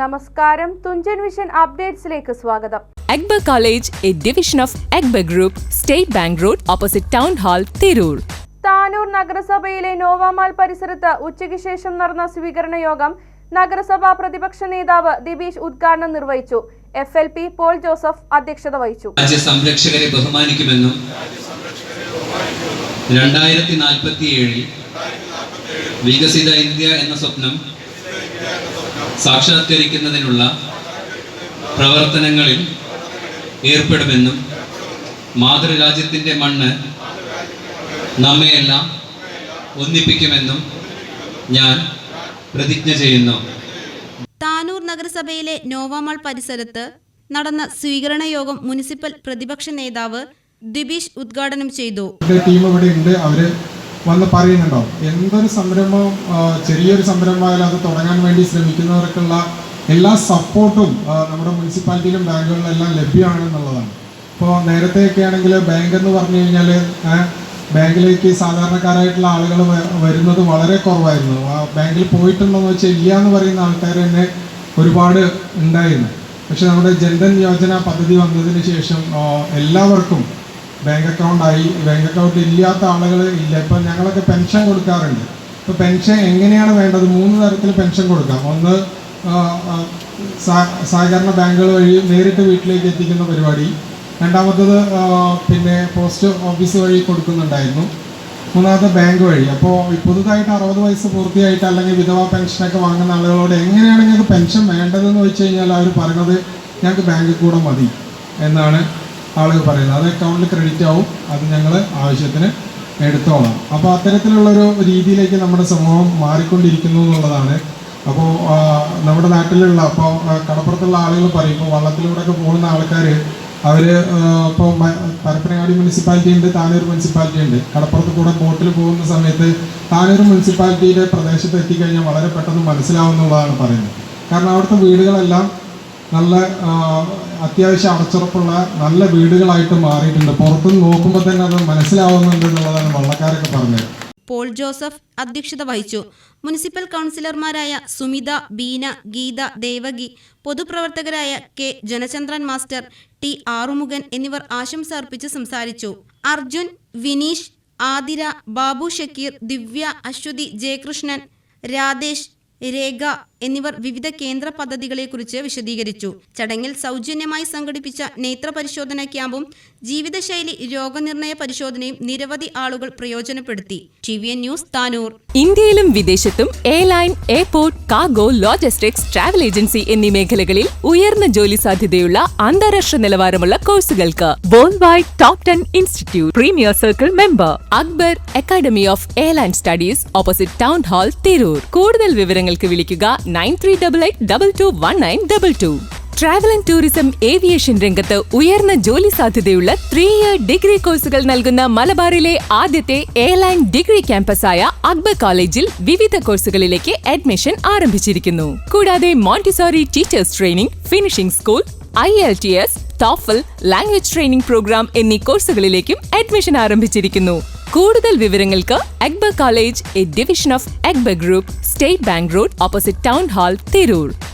നമസ്കാരം. തുഞ്ചൻ വിഷൻ അപ്ഡേറ്റ്സിലേക്ക് സ്വാഗതം. Akbar college A division of Akbar group state bank road opposite town hall Tirur. Tanur നഗരസഭയിലെ നോവാമാൽ പരിസരത്ത് ഉച്ചയ്ക്ക് ശേഷം നടന്ന സ്വീകരണ യോഗം നഗരസഭാ പ്രതിപക്ഷ നേതാവ് ദിബീഷ് ഉദ്ഘാടനം നിർവഹിച്ചു. F L P Paul Joseph അധ്യക്ഷത വഹിച്ചു. രാജ്യ സംരക്ഷകരെ ബഹുമാനിക്കുമെന്നും രണ്ടായിരത്തി നാൽപ്പത്തി ഏഴിൽ വികസിത ഇന്ത്യ എന്ന സ്വപ്നം സാക്ഷാത്കരിക്കുന്നതിനുള്ള പ്രവർത്തനങ്ങളിൽ ഏർപ്പെടുമെന്നും മാതൃരാജ്യത്തിന്റെ മണ്ണ് നമ്മയെല്ലാം ഒന്നിപ്പിക്കുമെന്നും ഞാൻ പ്രതിജ്ഞ ചെയ്യുന്നു. താനൂർ നഗരസഭയിലെ നോവാമാൾ പരിസരത്ത് നടന്ന സ്വീകരണ യോഗം മുനിസിപ്പൽ പ്രതിപക്ഷ നേതാവ് ദിബീഷ് ഉദ്ഘാടനം ചെയ്തു. ടീം ഇവിടെ ഉണ്ട് അവർ വന്ന് പറയുന്നുണ്ടോ? എന്തൊരു സംരംഭം ചെറിയൊരു സംരംഭമായാലും അത് തുടങ്ങാൻ വേണ്ടി ശ്രമിക്കുന്നവർക്കുള്ള എല്ലാ സപ്പോർട്ടും നമ്മുടെ മുനിസിപ്പാലിറ്റിയിലും ബാങ്കുകളിലും എല്ലാം ലഭ്യമാണെന്നുള്ളതാണ്. ഇപ്പോൾ നേരത്തെയൊക്കെ ആണെങ്കിൽ ബാങ്ക് എന്ന് പറഞ്ഞു കഴിഞ്ഞാൽ ബാങ്കിലേക്ക് സാധാരണക്കാരായിട്ടുള്ള ആളുകൾ വരുന്നത് വളരെ കുറവായിരുന്നു. ബാങ്കിൽ പോയിട്ടുണ്ടോയെന്ന് വെച്ചാൽ ഇല്ല എന്ന് പറയുന്ന ആൾക്കാർ തന്നെ ഒരുപാട് ഉണ്ടായിരുന്നു. പക്ഷെ നമ്മുടെ ജൻധൻ യോജന പദ്ധതി വന്നതിന് ശേഷം എല്ലാവർക്കും ബാങ്ക് അക്കൗണ്ട് ആയി. ബാങ്ക് അക്കൗണ്ട് ഇല്ലാത്ത ആളുകൾ ഇല്ല. ഇപ്പം ഞങ്ങളൊക്കെ പെൻഷൻ കൊടുക്കാറുണ്ട്. ഇപ്പോൾ പെൻഷൻ എങ്ങനെയാണ് വേണ്ടത്? മൂന്ന് തരത്തിൽ പെൻഷൻ കൊടുക്കാം. ഒന്ന് സഹകരണ ബാങ്കുകൾ വഴി നേരിട്ട് വീട്ടിലേക്ക് എത്തിക്കുന്ന പരിപാടി. രണ്ടാമത്തത് പിന്നെ പോസ്റ്റ് ഓഫീസ് വഴി കൊടുക്കുന്നുണ്ടായിരുന്നു. മൂന്നാമത്തെ ബാങ്ക് വഴി. അപ്പോൾ പുതുതായിട്ട് അറുപത് വയസ്സ് പൂർത്തിയായിട്ട് അല്ലെങ്കിൽ വിധവാ പെൻഷനൊക്കെ വാങ്ങുന്ന ആളുകളോട് എങ്ങനെയാണ് ഞങ്ങൾക്ക് പെൻഷൻ വേണ്ടതെന്ന് വെച്ച് കഴിഞ്ഞാൽ അവർ പറഞ്ഞത് ഞങ്ങൾക്ക് ബാങ്കിൽ കൂടെ മതി എന്നാണ്. ആളുകൾ പറയുന്നത്. അത് അക്കൗണ്ടിൽ ക്രെഡിറ്റ് ആവും. അത് ഞങ്ങൾ ആവശ്യത്തിന് എടുത്തോളാം. അപ്പോൾ അത്തരത്തിലുള്ളൊരു രീതിയിലേക്ക് നമ്മുടെ സമൂഹം മാറിക്കൊണ്ടിരിക്കുന്നു എന്നുള്ളതാണ്. അപ്പോൾ നമ്മുടെ നാട്ടിലുള്ള അപ്പോൾ കടപ്പുറത്തുള്ള ആളുകൾ പറയുമ്പോൾ വള്ളത്തിലൂടെയൊക്കെ പോകുന്ന ആൾക്കാർ അവർ ഇപ്പോൾ പരപ്പനങ്ങാടി മുനിസിപ്പാലിറ്റി ഉണ്ട് താനൂർ മുനിസിപ്പാലിറ്റി ഉണ്ട്. കടപ്പുറത്ത് കൂടെ ബോട്ടിൽ പോകുന്ന സമയത്ത് താനൂർ മുനിസിപ്പാലിറ്റിയുടെ പ്രദേശത്ത് എത്തിക്കഴിഞ്ഞാൽ വളരെ പെട്ടെന്ന് മനസ്സിലാവുന്നുള്ളതാണ് പറയുന്നത്. കാരണം അവിടുത്തെ വീടുകളെല്ലാം നല്ല അത്യാവശ്യം അടച്ചുറപ്പുള്ള നല്ല വീടുകളായിട്ട് മാറിയിട്ടുണ്ട്. പുറത്തുനിന്ന് നോക്കുമ്പോൾ തന്നെ അത് മനസ്സിലാവുന്നുണ്ട് എന്നുള്ളതാണ് വള്ളക്കാരൊക്കെ പറഞ്ഞത്. പോൾ ജോസഫ് അധ്യക്ഷത വഹിച്ചു. മുനിസിപ്പൽ കൗൺസിലർമാരായ Sumitha Beena Geetha Devaki പൊതുപ്രവർത്തകരായ K. Janachandran master T. Arumukhan എന്നിവർ ആശംസ അർപ്പിച്ച് സംസാരിച്ചു. അർജുൻ വിനീഷ് ആതിര ബാബു ഷക്കീർ ദിവ്യ അശ്വതി ജയകൃഷ്ണൻ രാധേഷ് രേഖ എന്നിവർ വിവിധ കേന്ദ്ര പദ്ധതികളെക്കുറിച്ച് വിശദീകരിച്ചു. ചടങ്ങിൽ സൗജന്യമായി സംഘടിപ്പിച്ച നേത്ര ക്യാമ്പും ജീവിതശൈലി രോഗനിർണയ പരിശോധനയും നിരവധി ആളുകൾ പ്രയോജനപ്പെടുത്തി. T V N news Tanur. ഇന്ത്യയിലും വിദേശത്തും airline airport cargo logistics travel agency എന്നീ മേഖലകളിൽ ഉയർന്ന ജോലി സാധ്യതയുള്ള അന്താരാഷ്ട്ര നിലവാരമുള്ള കോഴ്സുകൾക്ക് world top ten institute premier circle member Akbar academy of airline studies opposite town hall Tirur കൂടുതൽ വിവരങ്ങൾക്ക് വിളിക്കുക nine three double eight double two one nine double two. Travel and tourism aviation രംഗത്ത് ഉയർന്ന ജോലി സാധ്യതയുള്ള ത്രീ ഇയർ ഡിഗ്രി കോഴ്സുകൾ നൽകുന്ന മലബാറിലെ ആദ്യത്തെ എയർലൈൻ ഡിഗ്രി ക്യാമ്പസായ അക്ബർ കോളേജിൽ വിവിധ കോഴ്സുകളിലേക്ക് അഡ്മിഷൻ ആരംഭിച്ചിരിക്കുന്നു. കൂടാതെ Montessori teachers training finishing school I L T S TOEFL language training programme എന്നീ കോഴ്സുകളിലേക്കും അഡ്മിഷൻ ആരംഭിച്ചിരിക്കുന്നു. കൂടുതൽ വിവരങ്ങൾക്ക് Akbar college A division of Akbar group state bank road opposite town hall Tirur.